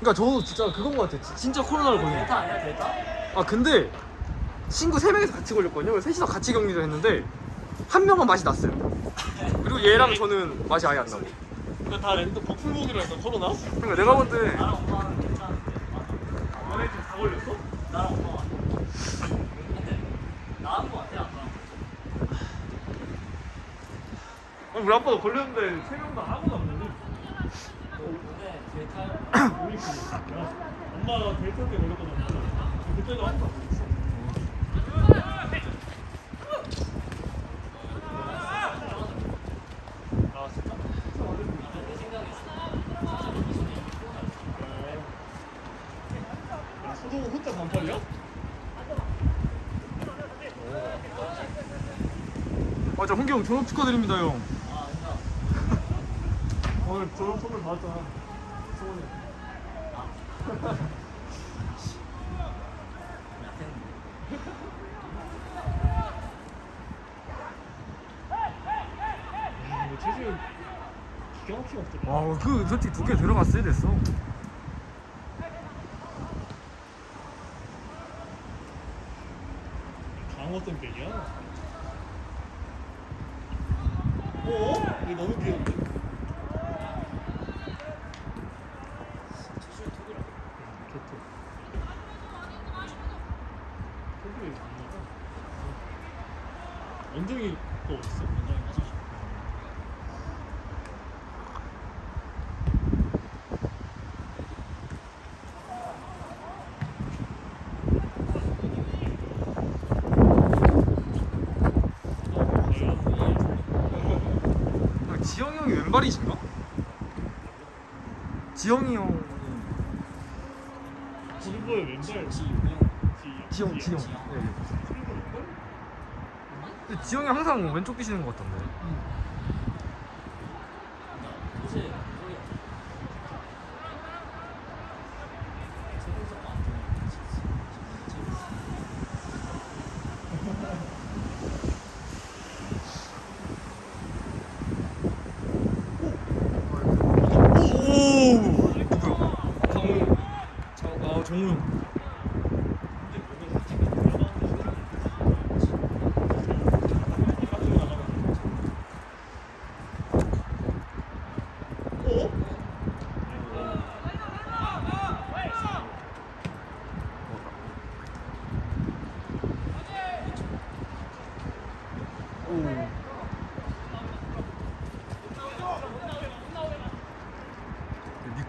그러니까 저도 진짜 그건 것 같아. 지- 진짜 코로나를 걸린 거. 델타 아니야 델타? 아 근데 친구 세 명이서 같이 걸렸거든요. 그래서 셋이서 같이 격리를 했는데 한 명은 맛이 났어요. 그리고 얘랑 저는 맛이 아예 안 나고. 이거 다 랜드 버플목이라니까 코로나? 그러니까 내가 볼 때 나랑 엄마는 괜찮은데. 맞아. 너네 지금 다 걸렸어? 나랑. 근데 나은 거 같아 아까. 아니 우리 아빠도 걸렸는데 세 명다 아무도 안 걸려 근데 델타 우리 그 야, 아형 졸업 축하드립니다 형. 오늘 졸업 선물 받았잖아 음, 이거 체질 기가 막히게 없더라 와 그 솔직히 두개 들어갔어야 됐어. 강호 땡땡이야? 어? 이거 너무 귀여운데? 투수 투기라. 개토 토끼 맞나? 원정이 거 어딨어? 원정이 맞아 아, 지영이 형이 왼발이신가? 지영이 형. 왼발 지용. 지영 지영. 지영이 항상 왼쪽 뛰시는 것 같던데. 요새 소리야. 세분석 안 좋아. 오 누구야? 정우. 아 정우 형.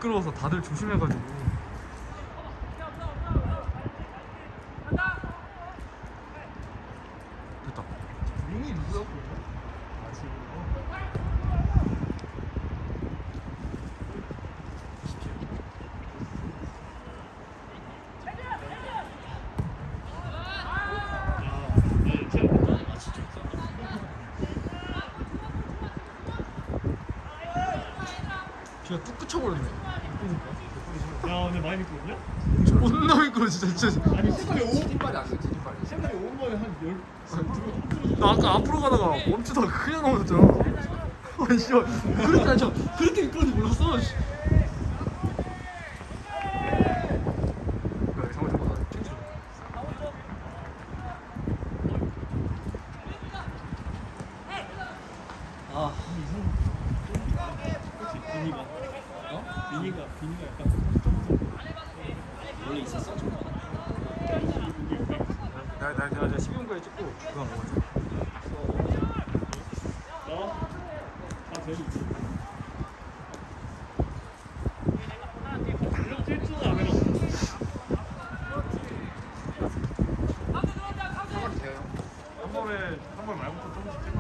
미끄러워서 다들 조심해가지고. 됐다. 용이 누구야? 아 지금 비가 뚝 그쳐버렸네. 야 근데 많이 미끄럽냐? 존나 미끄러 진짜 진짜. 아니 색깔이 오 뒷발이 안 돼, 뒷발이. 색깔이 오랜만에 한열 나 아까 앞으로 가다가 멈추다가 그냥 넘어졌잖아. 아니 씨, 그렇게 아니야. 그렇게 미끄러운지 몰랐어. 씨. 그래, 상호 좀 봐. 칭찬. 아 혹시 비니가 어? 비니가 비니가 약간 원래 있었어 좀. 나, 나, 나, 나 12분까지 찍고 그거 안 먹었지. 나다 되고 있어. 이런 찔주는 안 해봤어. 한 번에 한 번 말부터 조금씩 찍어.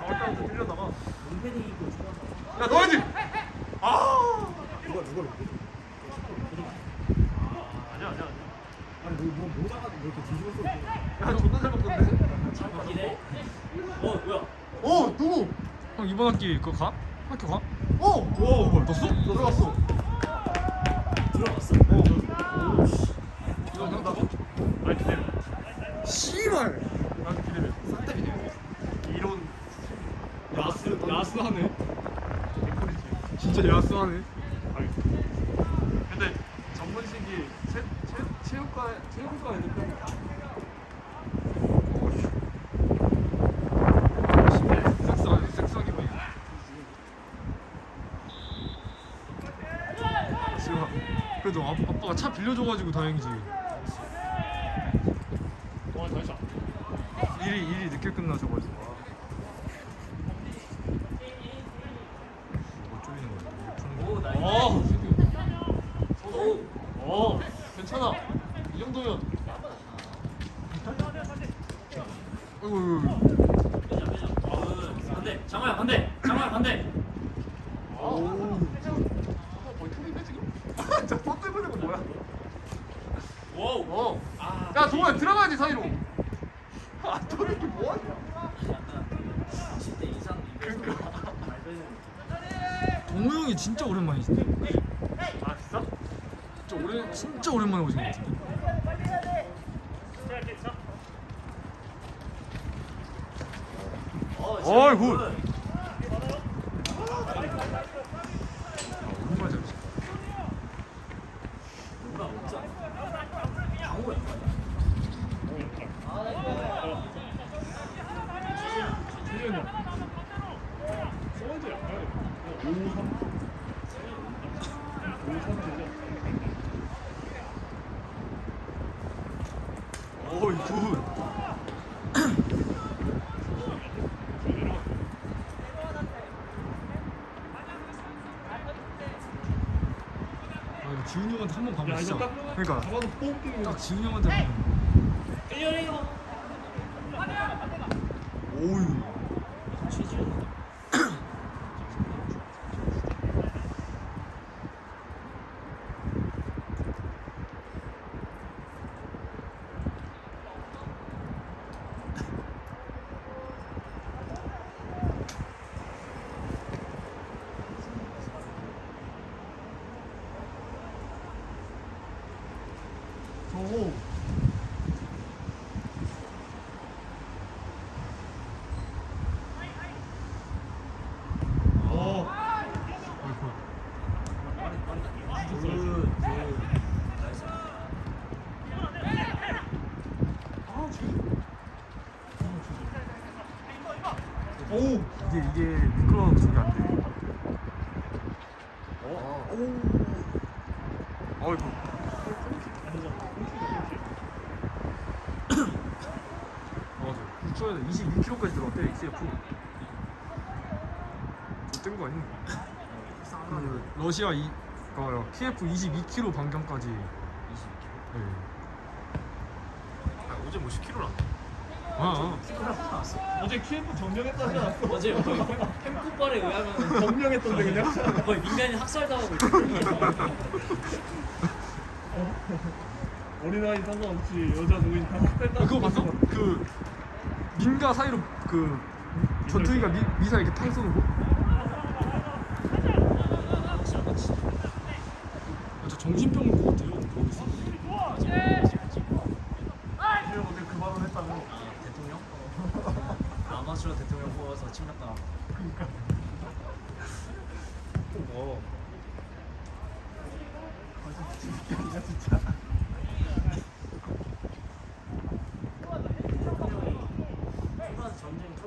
4월 달부터 뛰려다가 롱패딩 입고 좋아서. 야 너희들. 아. 누가 누가 이렇게? 아니야 아니야 아니야. 아니 뭐, 뭐 모자가 이렇게 뒤집어 써. 야 존나 잘 먹던데. 기대. 어 뭐야? 어 누구? 형 이번 학기 그거 가? 학교 가? 어, 오 뭐야 넣었어? 들어갔어. 들어갔어? 이거 한다고? 아니 기대려. 씨발. 나한테 기대려. 싹다 비디오. 이론 야스 야스하네. 진짜 야스하네. 아니, 근데 전문식이 체, 체, 체육과 체육과 애들 편 섹스하게 섹스하게 보이네. 지금 그래도 아, 아빠가 차 빌려줘가지고 다행이지. 와 다시 일이 일이 늦게 끝나셔가지고. 뭐 쪼이는 거야? 이게 푸는 오 거. 나이스. 어 오. 어, 괜찮아 이 정도면 어이구, 어이구. 빼자 빼자. 어, 반대. 장호야 반대. 장호야 반대. 오. 거의 틀린데 지금? 저 뻗들고 거 뭐야? 와우. 어. 아. 야 동호야 들어가야지 사이로. 아 저렇게 뭐하냐? 약간 10대 이상 그러니까. 말도 는 동호 형이 진짜 오랜만이시네. 아 진짜? 진짜 오래 진짜 오랜만에 오신 것 같은데. 어, 어이, 굿. 굿. 얼마나 잘하시 누가 없잖아. 장호야. 최재현 형 서원재 약간 5, 3 5, 3 되죠? 어이 굿. 아 이거 지훈이 형한테 한 번 가면 야 진짜. 이거 딱 그러니까 잡아도 뽕 뛰는 딱 지훈이 형한테 한 번. 끌려내요. 오유. 최지훈. 오. 어. 어이구. 굿. 굿. 나이스. 아, 지금. 오 이게 이게 미끄러워 저기 안 돼. 어? 오. 어이구. 맞아. 붙여야 돼. 22kg까지 들어갔대 XF. 뜬거 아니야? 그 러시아 이 어, KF 22kg 반경까지. 20. 네. 아, 어제 뭐 10kg 안 아, 아. 어제 KF 정정했다지 않았어? 어제 거의 캠프발에 의하면 정명했던데 그냥? 거의 민간인 학살당하고 있거든요. 어린아이 상관없이 여자 노인 다 아, 그거 봤어? 그 민가 사이로 그 전투기가 미, 미사일 이렇게 탕 쏘는 거? 아, 저 정신병 올것 같아요. 거기서. 이제 어제 그 말을 했다고 아, 대통령? 아마추어 대통령 뽑아서 침략당하고. 어. 초반 전쟁 초반에는 호위정 출신 대왕 되었다가 나랑 친다 나라 죽으니까 여러분 봉지가 나중에 깜빡했잖아. 이거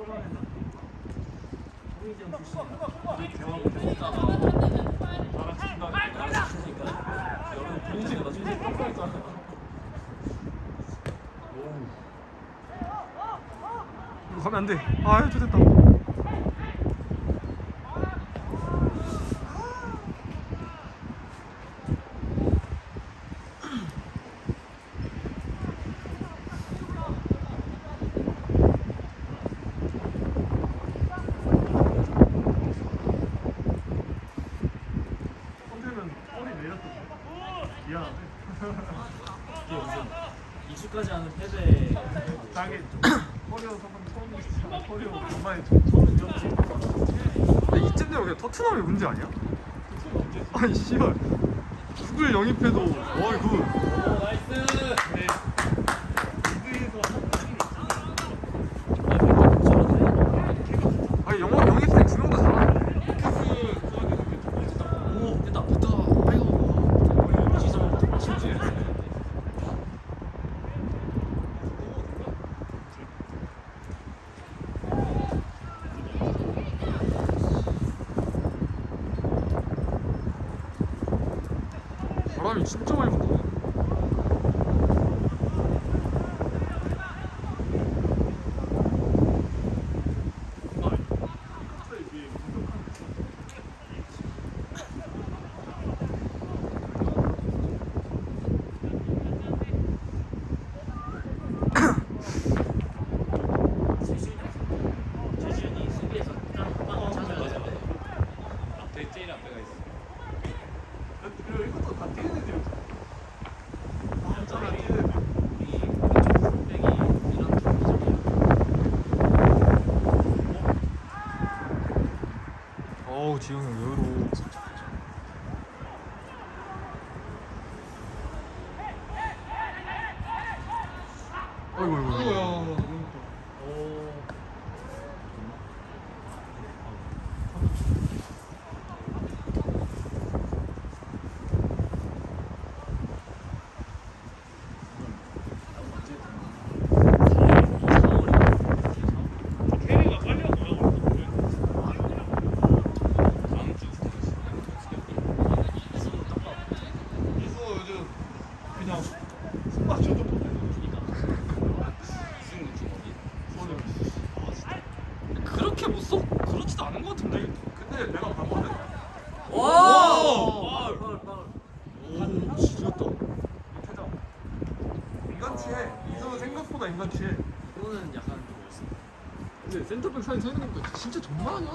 가면 안 돼. 아, 좋됐다. 컨대면 꼬리 내렸던데 미안하네 이게 무슨 이주까지 하는 패배 자기 커리어 인정지 근데 이쯤 되면 그냥 토트넘이 문제 아니야? 아니, 씨발. 누굴 영입해도, 어이, 굿. 오 나이스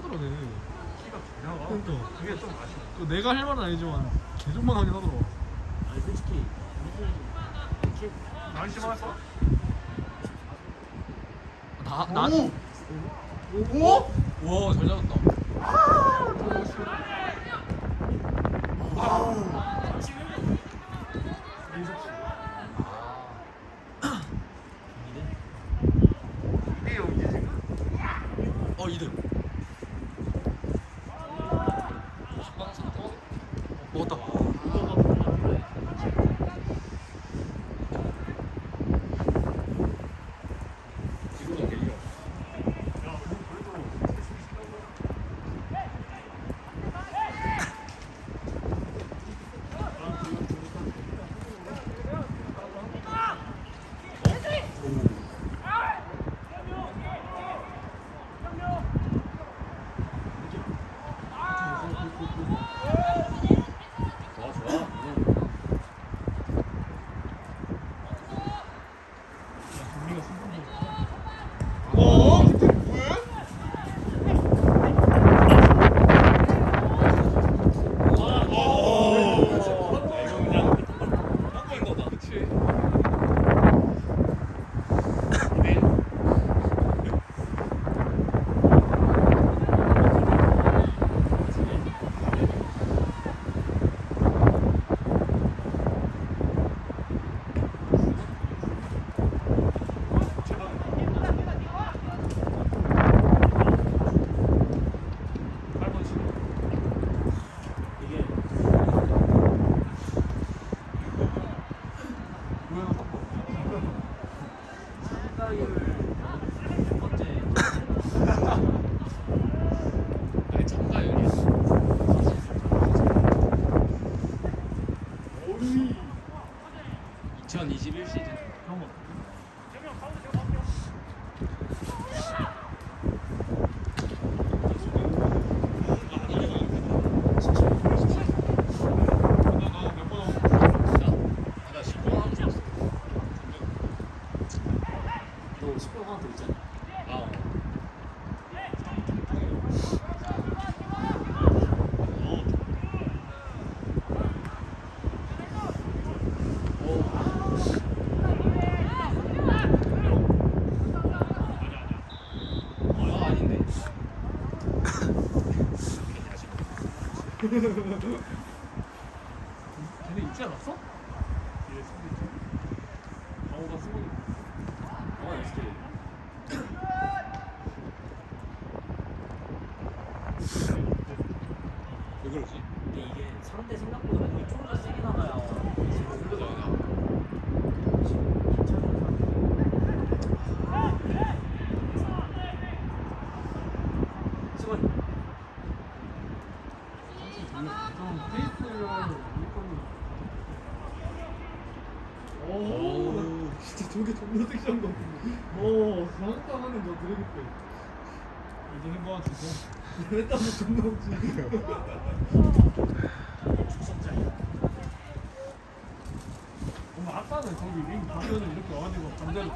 힘들어네. 키가 나와. 그러니까. 그게 좀 아쉬워. 또 내가 할 말은 아니지만 개존만 하긴 하더라고. 아니 솔직히 이렇게 안심하서? 나, 나. 오! 오! 와, 잘 잡았다. 민석 씨. 이대? 이대 형이지 지금? 어, 2등. ハハハハ! 저게 존나 섹시한 거 어, 상당하는 저 드래그백 이제 해봐 주고. 했다 뭐 존나 없지. 축성자야 엄마 아빠는 저기 링 가면은 이렇게 와가지고 감자를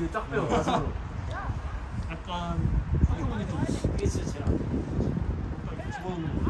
뒤에 쫙 빼요 가슴으로 약간 생각보니까 이게 진짜 제일 안 좋아. 약간 그러니까 집어넣는 거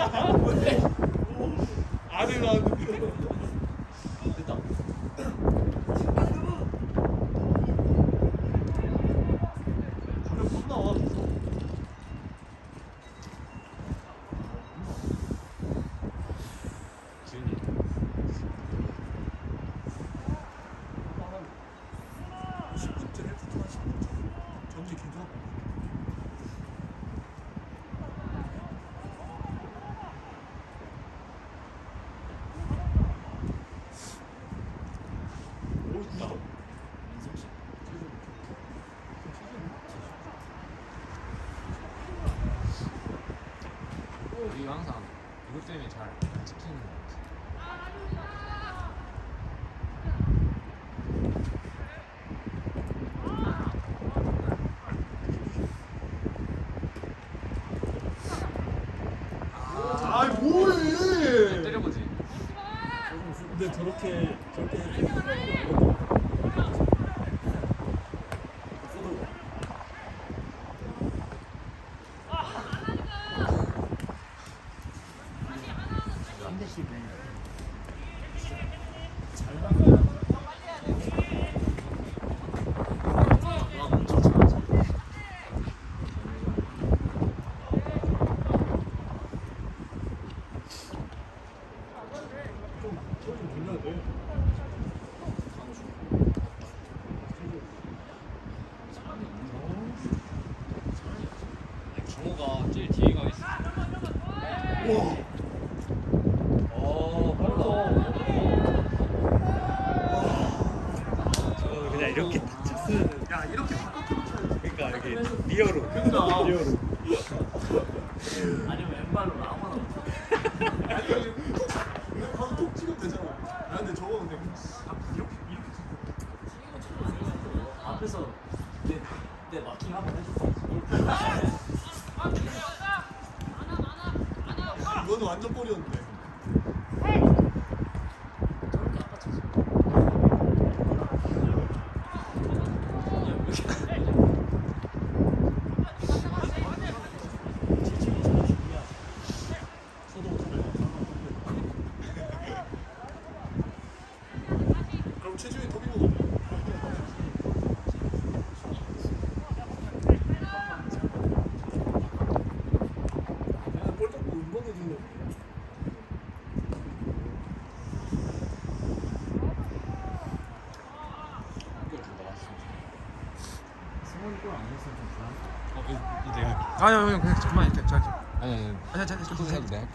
아니 아니 그냥 잠깐만 이렇게 자 자. 아니 아니. 아니 자 자. 계속 해도 돼.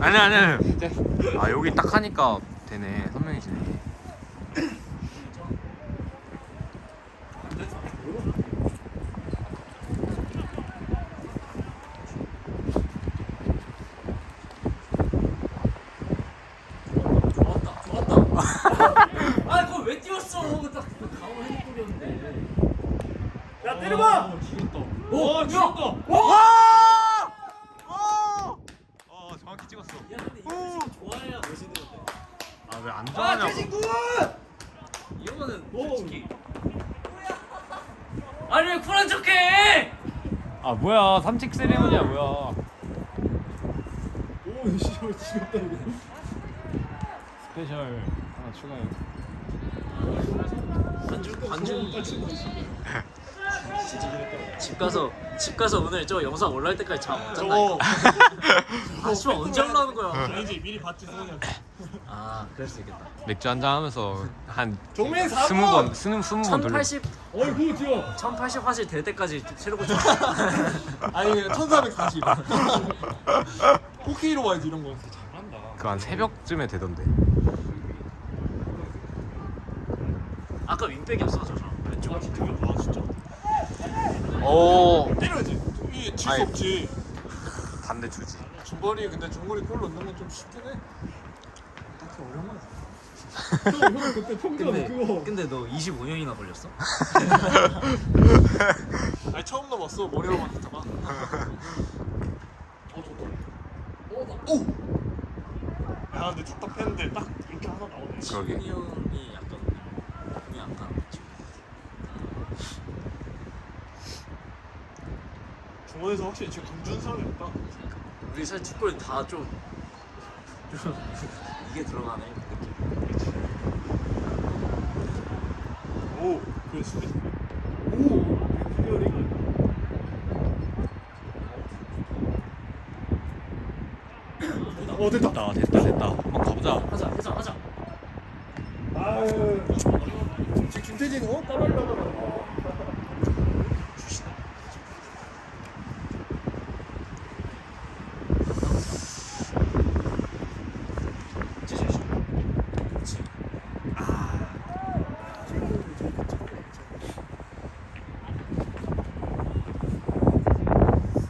아니 아니 아니. 아 여기 딱 하니까 되네 선명해지네. 좋았다. 좋았다. 아, 그거 왜 띄웠어? 그거 딱 가오 헤드골이었는데. 야 때려봐. 오, 죽었다. 와! 오! 어 정확히 찍었어. 야, 근데 이거 지금 좋아해야 멋있는데. 아 왜 안 아, 좋아하냐고. 최진구! 이러면은 솔직히. 아니 왜 쿨한 척해? 아 뭐야 삼칙 세레머니야 뭐야. 오 씨발 지겹다 이거 스페셜 하나 추가해. 집 가서 집 가서 오늘 저 영상 올라올 때까지 잠못 잔다니까. 아 씨발 언제 올라오는 거야? 아니지 미리 봤지 소원이한테. 아 그럴 수 있겠다. 맥주 한잔 하면서 한 정민 4번 스무 번 스무 스무 번 돌려. 1080 어이구 뛰어 1080 화질 될 때까지 새로 고쳐. 아니 1440 4K로 와야지 이런 거 잘한다. 그한 새벽쯤에 되던데. 아까 윙백이었어 저 사람. 왼쪽. 아 진짜 아 진짜. 오. 때려야지. 이게 칠수 아이. 없지. 반대 주지. 중거리 근데 중거리 골 넣는 건 좀 쉽긴 해. 딱히 어려운 건 없어 형 그때 평균 근데 그거. 근데 너 25년이나 걸렸어? 아니 처음 넘었어. 머리로 맞았다가. 야 근데 답답했는데 딱 이렇게 하나 나오네. 그러게. 지훈이 형이 약간 지금 중원에서 확실히 지금 금준성이 없다. 우리 사실 축구를 다좀 좀 이게 들어가네 느낌. 오 그래 수비. 오 클리어링 어 됐다 됐다 됐다 됐다. 한번 가보자. 하자 하자 하자. 아유 지금 김태진 어? 따라하려고 제제제. 그렇지.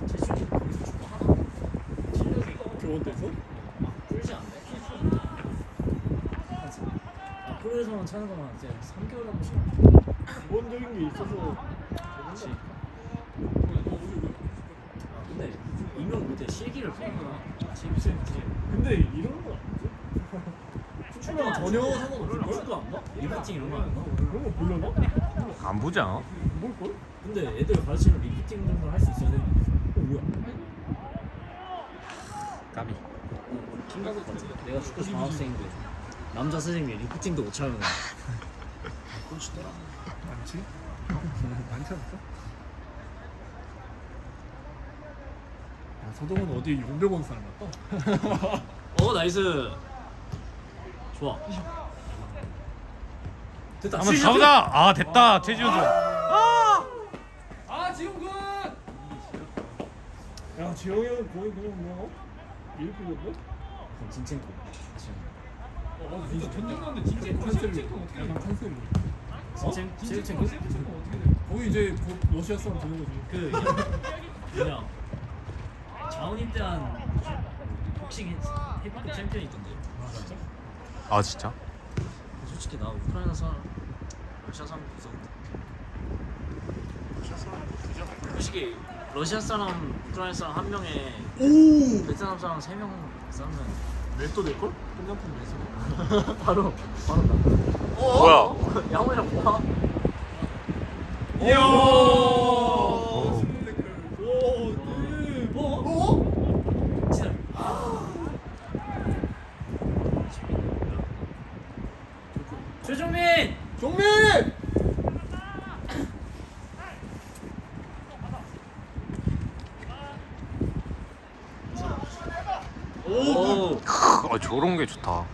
제주 거기서 축구 하나 실력이 교원대에서? 풀지 않네. 아 차는 거만 이제 3개월 한 번씩. 기본적인 게 있어서 그렇지. 아 근데 임용 못해 실기를 푸는구나. 실기 근데 이런 거? 축구랑 전혀 상관없을 걸? 축구 안 봐? 리프팅 이런 거안 봐? 그런 거 보려나? 안 보지 않아? 뭘 걸? 근데 애들 가르치는 리프팅 정도 할 수 있어야 되는데. 어 뭐야? 까비. 킹가드 같아. 내가 축구 장학생인데 남자 선생님이 리프팅도 못 차면 꼴찌더라. 많지? 많지 않을까? 야 서동은 어디 용병원 사람 같다? 어 나이스. 좋아. 됐다. 한번 시작! 가보자. 아 됐다 최지훈 좀. 아 지용 군! 야 지용이 형 거의 그냥 뭐 이렇게 됐네? 그럼 진첸코. 어 진짜 전쟁났는데 진짜. 어떻게 돼? 거기 이제 곧 러시아 사람 되는 거지 그 뭐냐 자원임 때한 복싱 헤비급 챔피언 있던데. 아 진짜? 솔직히 나 우크라이나 사람 러시아 사람 무서운데. 솔직히 러시아 사람 우크라이나 사람 한 명에 베트남 사람 세명 싸우면 맷도 될걸? 끝났던 매서 바로 바로 나. 뭐야? 양호이랑 봐. 이야 오. 오 네. 뭐? 뭐? 진짜. 최종민. 정민! 他